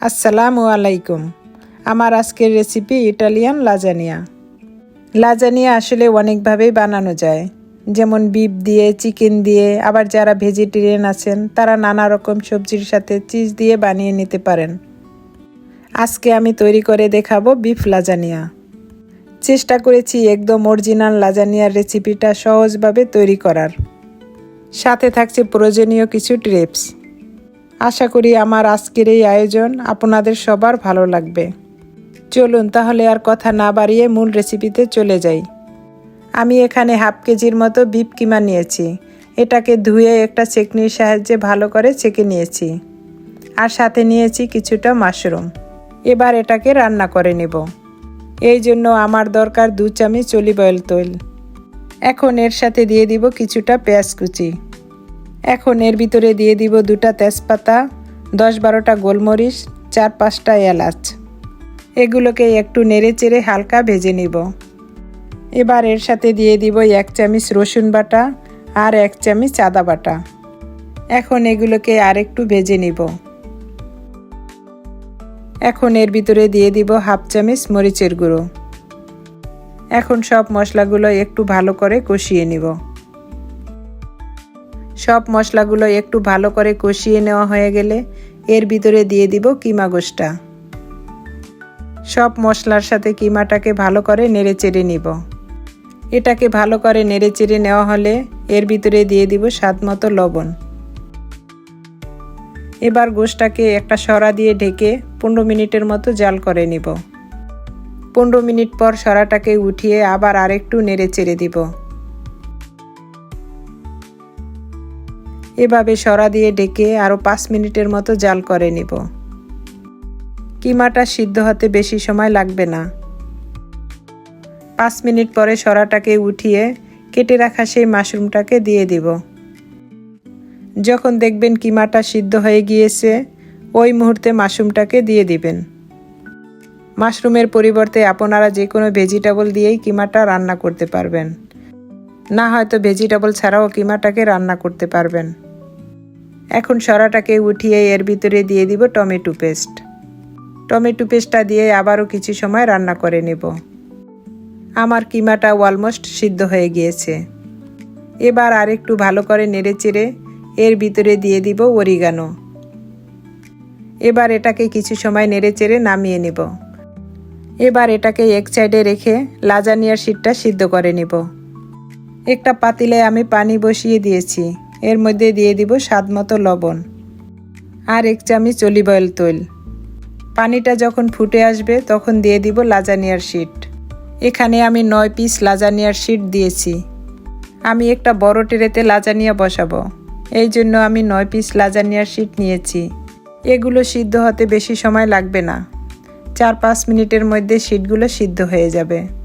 আসসালামু আলাইকুম। আমার আজকের রেসিপি ইটালিয়ান লাজানিয়া। লাজানিয়া আসলে অনেকভাবেই বানানো যায়। যেমন বিপ দিয়ে চিকেন দিয়ে, আবার যারা ভেজিটেরিয়ান আছেন, তারা নানা রকম সবজির সাথে চিজ দিয়ে বানিয়ে নিতে পারেন। আজকে আমি তৈরি করে দেখাবো বিফ লাজানিয়া। চেষ্টা করেছি একদম অরিজিনাল লাজানিয়ার রেসিপিটা সহজভাবে তৈরি করার। সাথে থাকছে প্রয়োজনীয় কিছু টিপস আশা করি আমার আজকের এই আয়োজন আপনাদের সবার ভালো লাগবে। চলুন তাহলে আর কথা না বাড়িয়ে মূল রেসিপিতে চলে যাই। আমি এখানে হাফ কেজির মতো বিপ কিমা নিয়েছি। এটাকে ধুয়ে একটা চেকনির সাহায্যে ভালো করে চেকে নিয়েছি। আর সাথে নিয়েছি কিছুটা মাশরুম। এবার এটাকে রান্না করে নেব। এই জন্য আমার দরকার দু চামচ চলি বয়েল তৈল। এখন এর সাথে দিয়ে দিব কিছুটা পেঁয়াজ কুচি। এখন এর ভিতরে দিয়ে দিব দুটা তেজপাতা, দশ বারোটা গোলমরিচ, চার পাঁচটা এলাচ। এগুলোকে একটু নেড়ে চেড়ে হালকা ভেজে নিব। এবার এর সাথে দিয়ে দিব এক চামচ রসুন বাটা আর এক চামচ আদা বাটা। এখন এগুলোকে আর একটু ভেজে নিব। এখন এর ভিতরে দিয়ে দিব হাফ চামচ মরিচের গুঁড়ো। এখন সব মশলাগুলো একটু ভালো করে কষিয়ে নিব। সব মশলাগুলো একটু ভালো করে কষিয়ে নেওয়া হয়ে গেলে এর ভিতরে দিয়ে দিব কিমা গোষ্ঠটা। সব মশলার সাথে কিমাটাকে ভালো করে নেড়ে চেড়ে নিব। এটাকে ভালো করে নেড়ে চেড়ে নেওয়া হলে এর ভিতরে দিয়ে দিব স্বাদ মতো লবণ। এবার গোষ্ঠটাকে একটা সরা দিয়ে ঢেকে পনেরো মিনিটের মতো জাল করে নিব। পনেরো মিনিট পর সরাটাকে উঠিয়ে আবার আরেকটু নেড়ে চেড়ে দিব। এভাবে সরা দিয়ে ডেকে আরও পাঁচ মিনিটের মতো জাল করে নিব। কিমাটা সিদ্ধ হতে বেশি সময় লাগবে না। পাঁচ মিনিট পরে সরাটাকে উঠিয়ে কেটে রাখা সেই মাশরুমটাকে দিয়ে দিব। যখন দেখবেন কিমাটা সিদ্ধ হয়ে গিয়েছে, ওই মুহূর্তে মাশরুমটাকে দিয়ে দিবেন। মাশরুমের পরিবর্তে আপনারা যে কোনো ভেজিটেবল দিয়েই কিমাটা রান্না করতে পারবেন। না হয়তো ভেজিটেবল ছাড়াও কিমাটাকে রান্না করতে পারবেন। এখন সরাটাকে উঠিয়ে এর ভিতরে দিয়ে দিব টমেটো পেস্ট। টমেটো পেস্টটা দিয়ে আবারও কিছু সময় রান্না করে নেব। আমার কিমাটা অলমোস্ট সিদ্ধ হয়ে গিয়েছে। এবার আর একটু ভালো করে নেড়ে চেড়ে এর ভিতরে দিয়ে দিব ওরিগানো এবার এটাকে কিছু সময় নেড়ে চেড়ে নামিয়ে নেব। এবার এটাকে এক সাইডে রেখে লাজানিয়ার শীটটা সিদ্ধ করে নেব। একটা পাতিলে আমি পানি বসিয়ে দিয়েছি। এর মধ্যে দিয়ে দিব স্বাদ মতো লবণ আর এক চামচ অলিভ অয়েল তৈল। পানিটা যখন ফুটে আসবে, তখন দিয়ে দিব লাজানিয়ার শিট। এখানে আমি নয় পিস লাজানিয়ার শিট দিয়েছি। আমি একটা বড় টেরেতে লাজানিয়া বসাবো। এই জন্য আমি নয় পিস লাজানিয়ার শিট নিয়েছি। এগুলো সিদ্ধ হতে বেশি সময় লাগবে না। চার পাঁচ মিনিটের মধ্যে শিটগুলো সিদ্ধ হয়ে যাবে।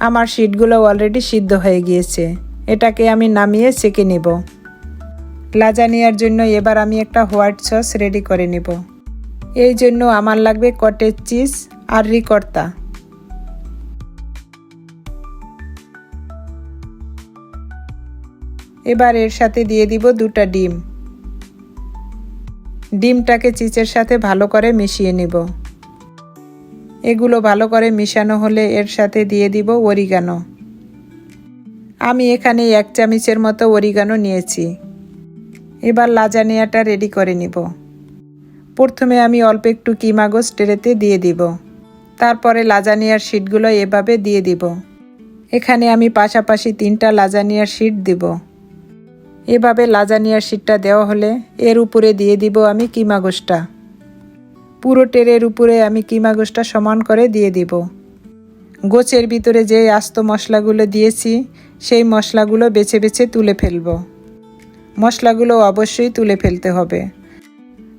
আমার শিটগুলো অলরেডি সিদ্ধ হয়ে গিয়েছে। এটাকে আমি নামিয়ে সেকে নেব। লাজানিয়ার জন্য এবার আমি একটা হোয়াইট সস রেডি করে নেব। এই জন্য আমার লাগবে কটেজ চিজ আর রিকর্তা এবার এর সাথে দিয়ে দিব দুটা ডিম। ডিমটাকে চিচের সাথে ভালো করে মিশিয়ে নিব। এগুলো ভালো করে মিশানো হলে এর সাথে দিয়ে দিব অরিগানো। আমি এখানে এক চামচের মতো অরিগানো নিয়েছি। এবার লাজানিয়াটা রেডি করে নিব। প্রথমে আমি অল্প একটু কিমাগজ টেরেতে দিয়ে দিব। তারপরে লাজানিয়ার শিটগুলো এভাবে দিয়ে দিব। এখানে আমি পাশাপাশি তিনটা লাজানিয়ার শিট দিব। এভাবে লাজানিয়ার শিটটা দেওয়া হলে এর উপরে দিয়ে দিব আমি কিমাগোসটা পুরো টেরের উপরে আমি কিমাগোসটা সমান করে দিয়ে দিব। গোছের ভিতরে যে আস্ত মশলাগুলো দিয়েছি, সেই মশলাগুলো বেছে বেছে তুলে ফেলব। মশলাগুলো অবশ্যই তুলে ফেলতে হবে।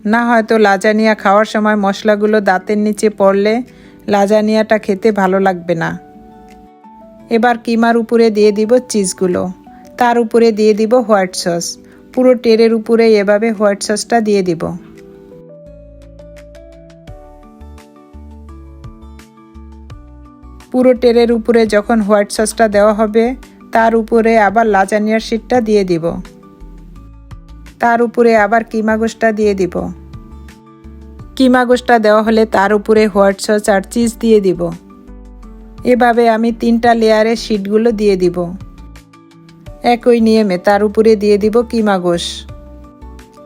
না হয়তো লাজানিয়া খাওয়ার সময় মশলাগুলো দাঁতের নিচে পড়লে লাজানিয়াটা খেতে ভালো লাগবে না। এবার কিমার উপরে দিয়ে দিব চিজগুলো। তার উপরে দিয়ে দিব হোয়াইট সস। পুরো টেরের উপরে এভাবে হোয়াইট সসটা দিয়ে দিব। পুরো টেরের উপরে যখন হোয়াইট সসটা দেওয়া হবে, তার উপরে আবার লাজানিয়ার শিটটা দিয়ে দিব। তার উপরে আবার কিমা গোষ্ঠটা দিয়ে দিব। কিমা গোষ্ঠটা দেওয়া হলে তার উপরে হোয়াইট সস আর চিজ দিয়ে দিব। এভাবে আমি তিনটা লেয়ারে শিটগুলো দিয়ে দিব। একই নিয়মে তার উপরে দিয়ে দিব কিমা গোশ।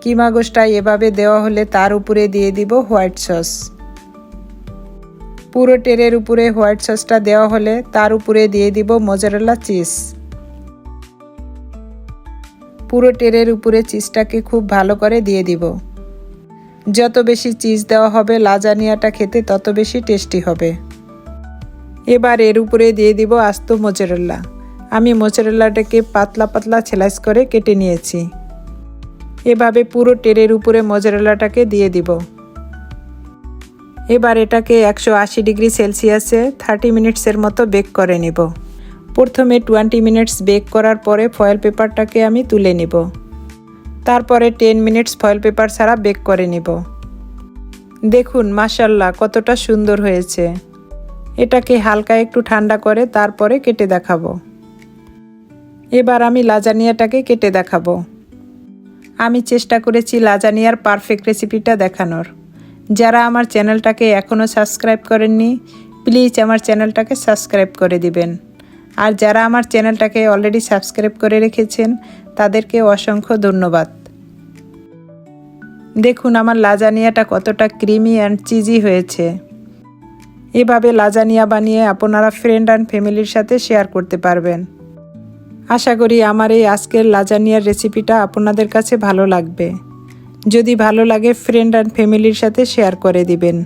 কিমা গোশটা এভাবে দেওয়া হলে তার উপরে দিয়ে দিব হোয়াইট সস। পুরো টেরের উপরে হোয়াইট সসটা দেওয়া হলে তার উপরে দিয়ে দিব মোজারেলা চিজ। পুরো টেরের উপরে চিজটাকে খুব ভালো করে দিয়ে দিব। যত বেশি চিজ দেওয়া হবে লাজানিয়াটা খেতে তত বেশি টেস্টি হবে। এবার এর উপরে দিয়ে দিব আস্ত মোজারেল্লা আমি মোজারেল্লাটাকে পাতলা পাতলা ছেলাইস করে কেটে নিয়েছি। এভাবে পুরো টেরের উপরে মোজারেলাটাকে দিয়ে দিব। এবার এটাকে একশো আশি ডিগ্রি সেলসিয়াসে থার্টি মিনিটসের মতো বেক করে নিব। প্রথমে টোয়েন্টি মিনিটস বেক করার পরে ফয়েল পেপারটাকে আমি তুলে নিব। তারপরে টেন মিনিটস ফয়েল পেপার ছাড়া বেক করে নিব। দেখুন মাসাল্লাহ কতটা সুন্দর হয়েছে। এটাকে হালকা একটু ঠান্ডা করে তারপরে কেটে দেখাবো। এবার আমি লাজানিয়াটাকে কেটে দেখাবো। আমি চেষ্টা করেছি লাজানিয়ার পারফেক্ট রেসিপিটা দেখানোর। যারা আমার চ্যানেলটাকে এখনও সাবস্ক্রাইব করেননি, প্লিজ আমার চ্যানেলটাকে সাবস্ক্রাইব করে দিবেন। আর যারা আমার চ্যানেলটাকে অলরেডি সাবস্ক্রাইব করে রেখেছেন, তাদেরকে অসংখ্য ধন্যবাদ। দেখুন আমার লাজানিয়াটা কতটা ক্রিমি অ্যান্ড চিজি হয়েছে। এভাবে লাজানিয়া বানিয়ে আপনারা ফ্রেন্ড অ্যান্ড ফ্যামিলির সাথে শেয়ার করতে পারবেন। আশা করি আমার এই আজকের লাজানিয়ার রেসিপিটা আপনাদের কাছে ভালো লাগবে। যদি ভালো লাগে ফ্রেন্ড অ্যান্ড ফ্যামিলির সাথে শেয়ার করে দিবেন।